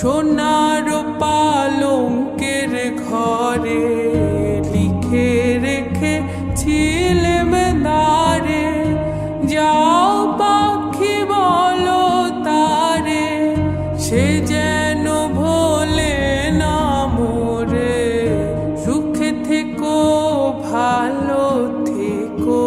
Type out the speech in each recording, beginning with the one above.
সোনার পালঙ্কের ঘরে লিখে রেখে ছিলেম দারে যাও পাখি বলো তারে, সে যেন ভোলে না মোরে। সুখ থেকো, ভালো থেকো।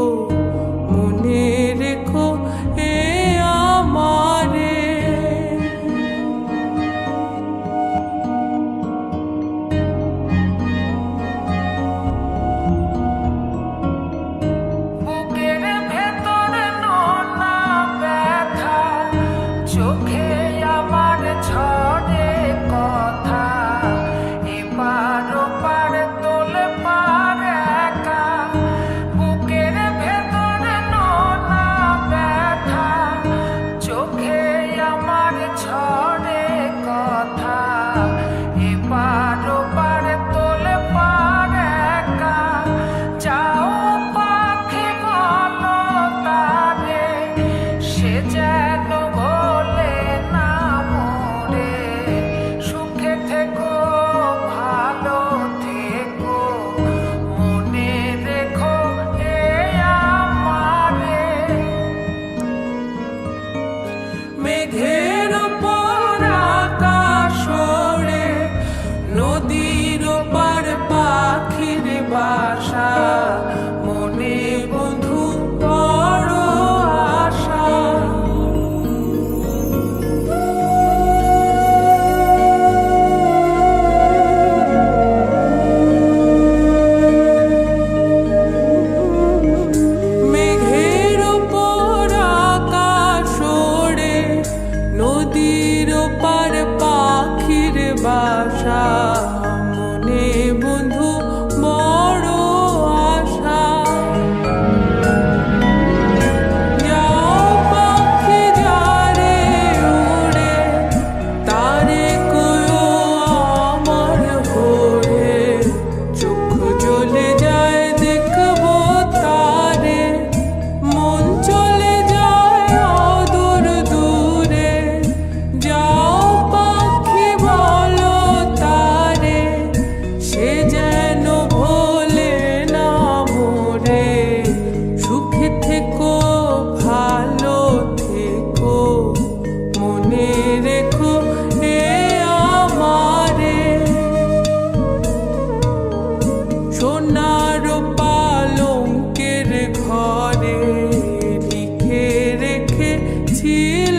had no ঝিল